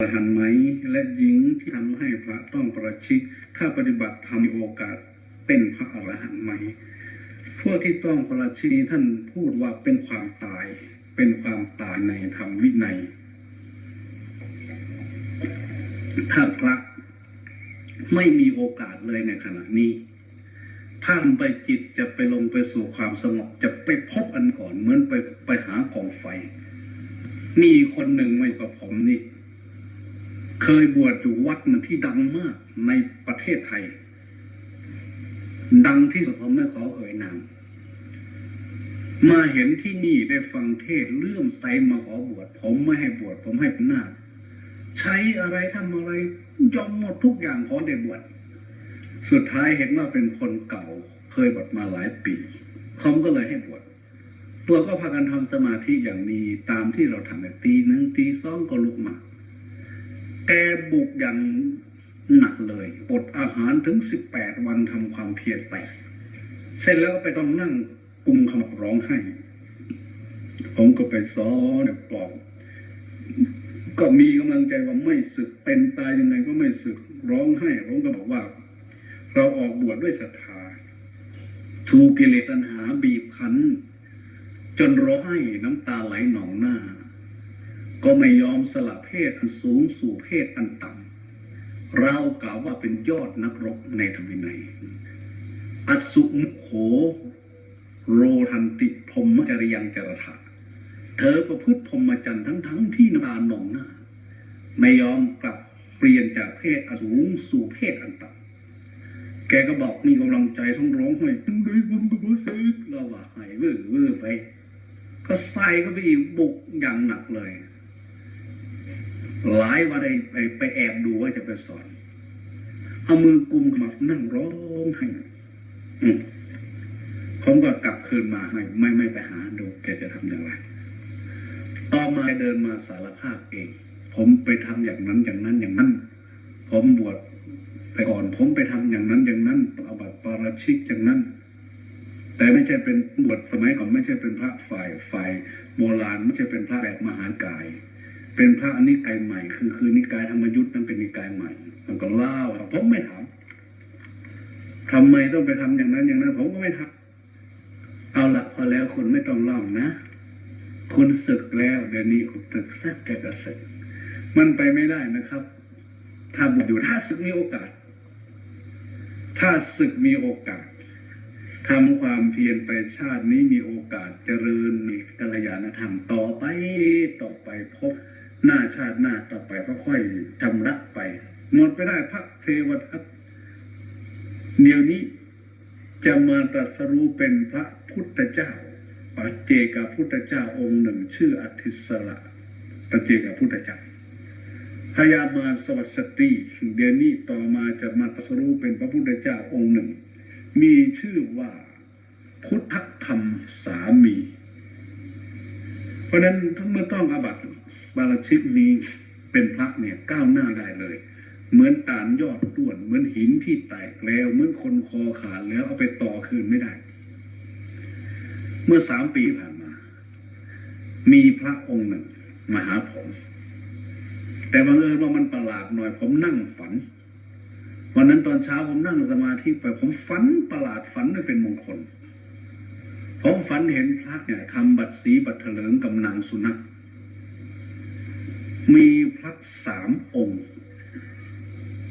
อรหันไหมและหญิงที่ทำให้พระต้องประชิกถ้าปฏิบัติทำมีโอกาสเป็นพระอรหันต์ไหมพวกที่ต้องประชิกท่านพูดว่าเป็นความตาย เป็นความตายในธรรมวินัย ถ้าพระไม่มีโอกาสเลยในขณะนี้ท่านไปจิตจะไปลงไปสู่ความสงบจะไปพบอันก่อนเหมือนไปไปหากองไฟ นี่คนหนึ่งไม่กับผมนี่ เคยบวชอยู่วัดหนึ่งที่ดังมากในประเทศไทย ดังที่สุดผมไม่ขอเอ่ยนามมาเห็นที่นี่ได้ฟังเทศเลื่อมใสมาขอบวชผมไม่ให้บวชผมให้เป็นหน้าใช้อะไรทำอะไรยอมหมดทุกอย่างขอได้บวชสุดท้ายเห็นว่าเป็นคนเก่า เคยบวชมาหลายปีเขาก็เลยให้บวชตัวก็พากันทำสมาธิอย่างนี้ตามที่เราทำตีหนึ่งตีสองก็ลุกมา แกบุกอย่างหนักเลยอดอาหารถึงสิบแปดวันทำความเพียรไป เสร็จแล้วก็ไปต้องนั่งกุมขมับร้องไห้ ผมก็ไปซ้อนปลอบก็มีกำลังใจว่าไม่สึกเป็นตายยังไงก็ไม่สึกร้องไห้ผมก็บอกว่า เราออกบวชดด้วยศรัทธาถูกกิเลสตัณหาบีบคั้น จนร้องไห้น้ำตาไหลหนองหน้า ก็ไม่ยอมสละเพศอันสูงสู่เพศอันต่ำเรากล่าวว่าเป็นยอดนักรบในธรรมวินัย อัสุมุโขโรทันติพรมจริยังจรถะเธอประพฤติพรหมจรรย์ทั้งทั้งๆที่น้ำตาหนองหน้าไม่ยอมกลับเปลี่ยนจากเพศอันสูงสู่เพศอันต่ำแกก็บอกมีกำลังใจทั้งร้องไห้ทั้งด้วยผมก็บ่ซึกเราว่าไห้เว่อเว่อไป ก็ใส่ก็ไปอีกบุกอย่างหนักเลย หลายวันไปไปไปแอบดูว่าจะไปสอน เอามือกุมขมับนั่งร้องไห้ผมก็กลับคืนมาให้ไม่ไม่ไปหาดูแกจะทำอย่างไร ต่อมาเดินมาสารภาพเอง ผมไปทำอย่างนั้นอย่างนั้นอย่างนั้น ผมบวชไปก่อนผมไปทำอย่างนั้นอย่างนั้นเอาบัตรปาราชิกอย่างนั้น แต่ไม่ใช่เป็นบวชสมัยก่อนไม่ใช่เป็นพระฝ่ายฝ่ายโบราณไม่ใช่เป็นพระแบบมหากาย เป็นพระอนิกายใหม่ คือคือนิกายธรรมยุทธ์นั่นเป็นนิกายใหม่มันก็เล่าผมไม่ถามทำไมต้องไปทำอย่างนั้นอย่างนั้น ผมก็ไม่ทำเอาละพอแล้วคุณไม่ต้องเล่านะ คุณศึกแล้วเดี๋ยวนี้คุณศึกสักแกก็ศึกมันไปไม่ได้นะครับ ถ้าบุญอยู่ถ้าศึกมีโอกาส ถ้าศึกมีโอกาสทำความเพียรไปชาตินี้มีโอกาสเจริญมีกัลยาณธรรมต่อไปต่อไปพบ หน้าชาติหน้าต่อไปก็ค่อยชำระไป หมดไปได้พระเทวทัตเดี๋ยวนี้จะมาตรัสรู้เป็นพระพุทธเจ้าปัจเจกพุทธเจ้าองค์หนึ่ง ชื่ออธิสระปัจเจกพุทธเจ้าพญามาสวัสดีเดี๋ยวนี้ต่อมาจะมาตรัสรู้เป็นพระพุทธเจ้าองค์หนึ่ง มีชื่อว่าพุทธธรรมสามี เพราะนั้นทั้งเมื่อต้องอบัติ บาลชิกนี้เป็นพระเนี่ยก้าวหน้าได้เลย เหมือนตานยอดต้วน เหมือนหินที่แตกแล้วเหมือนคนคอขาดแล้วเอาไปต่อคืนไม่ได้ เมื่อสามปีผ่านมา มีพระองค์หนึ่งมาหาผม แต่บังเอิญว่ามันประหลาดหน่อยผมนั่งฝันวันนั้นตอนเช้าผมนั่งสมาธิไปผมฝันประหลาดฝันไม่เป็นมงคล ผมฝันเห็นพระเนี่ยทำบัตรสีบัตรเถลิงกับนางสุนัข มีพระสามองค์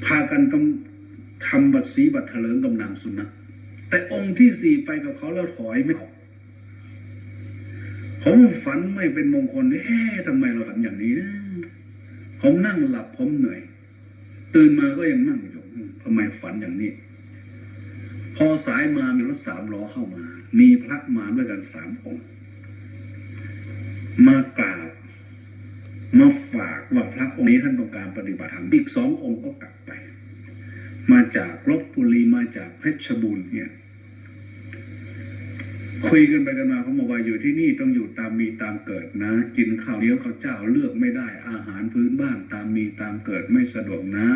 พากันกำทำบัตรสีบัตรเถลิงกับนางสุนัขแต่องค์ที่สี่ไปกับเขาแล้วถอยไม่ออกผมฝันไม่เป็นมงคลเอ๊ะทำไมเราฝันอย่างนี้นะผมนั่งหลับผมเหนื่อย ตื่นมาก็ยังนั่งอยู่ทำไมฝันอย่างนี้ พอสายมามีรถสามล้อเข้ามา มีพระมาด้วยกันสามองค์มากราบ ว่าพระองค์นี้ท่านต้องการปฏิบัติธรรมอีกสององค์ก็กลับไป มาจากลบบุรีมาจากเพชรบูรณ์เนี่ยคุยกันไปกันมาเขาบอกว่าอยู่ที่นี่ต้องอยู่ตามมีตามเกิดนะ กินข้าวเลี้ยวข้าวเจ้าเลือกไม่ได้ อาหารพื้นบ้านตามมีตามเกิดไม่สะดวกนะ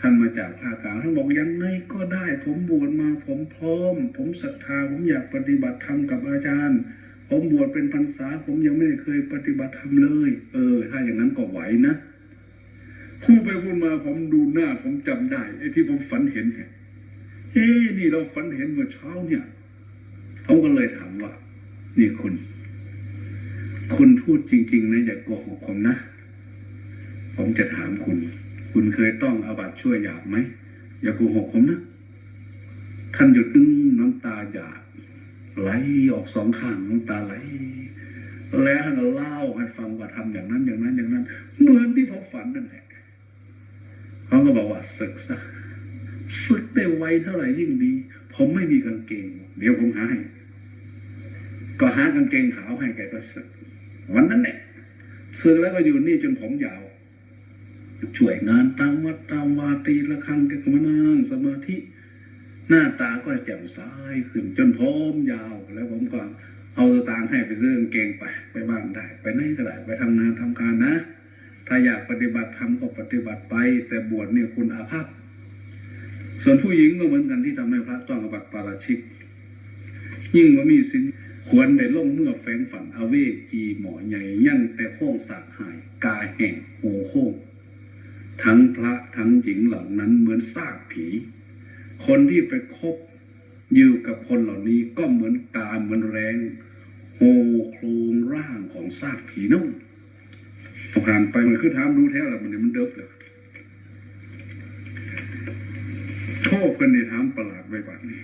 ท่านมาจากภาคกลางท่านบอกยังไงก็ได้ ผมบวชมาผมพร้อม ผมศรัทธาผมอยากปฏิบัติธรรมกับอาจารย์ ผมบวชเป็นพรรษา ผมยังไม่ได้เคยปฏิบัติธรรมเลย เออ ถ้าอย่างนั้นก็ไหวนะพูดไปพูดมาผมดูหน้า ผมจำได้ไอ้ที่ผมฝันเห็นเนี่ยเอ้นี่เราฝันเห็นเมื่อเช้าเนี่ยผมก็เลยถามว่า นี่คุณ คุณพูดจริง ๆ นะอย่าโกหกผมนะ ผมจะถามคุณ คุณเคยต้องอาบัตช่วยหยาบไหมอย่าโกหกผมนะท่านหยุดตึ้งน้ำตาหยาด ไหลออกสองข้างน้ำตาไหล แล้วท่านเล่าให้ฟังว่าทำอย่างนั้นอย่างนั้นอย่างนั้น เหมือนที่ผมฝันนั่นแหละเขาก็บอกว่าศึกซะศึกได้ไวเท่าไหร่ยิ่งดี ผมไม่มีกางเกง เดี๋ยวผมหาให้ก็หากางเกงขาวให้แกก็ศึกวันนั้นเนี่ยศึกแล้วก็อยู่นี่จนผมยาว ช่วยงานตามวัดตามวาตีละครั้งแกก็มานั่งสมาธิ หน้าตาก็แจ่มใสขึ้นจนผมยาว แล้วผมก็เอาสตางให้ไปซื้อกางเกงไป ไปบ้านได้ ไปไหนก็ได้ไปทำงานทำการนะ ถ้าอยากปฏิบัติธรรมก็ปฏิบัติไป แต่บวชเนี่ยคุณอาภัพส่วนผู้หญิงก็เหมือนกันที่ทำให้พระต้องอบัติปาราชิก ยิ่งว่ามีสินควรได้ล่มเมื่อแฝงฝันอเวจีหมอใหญ่ยั่งแต่โค้งสากหายกายแห่งโหโค้งทั้งพระทั้งหญิงเหล่านั้นเหมือนซากผี คนที่ไปคบอยู่กับคนเหล่านี้ก็เหมือนตาเหมือนแรงโฮโครงร่างของซากผีนุ่งผ่านไปมันคือถามรู้แท้แล้วมันเนี่ยมันเดิบเลยโทษกันในถามประหลาดไว้บัดนี้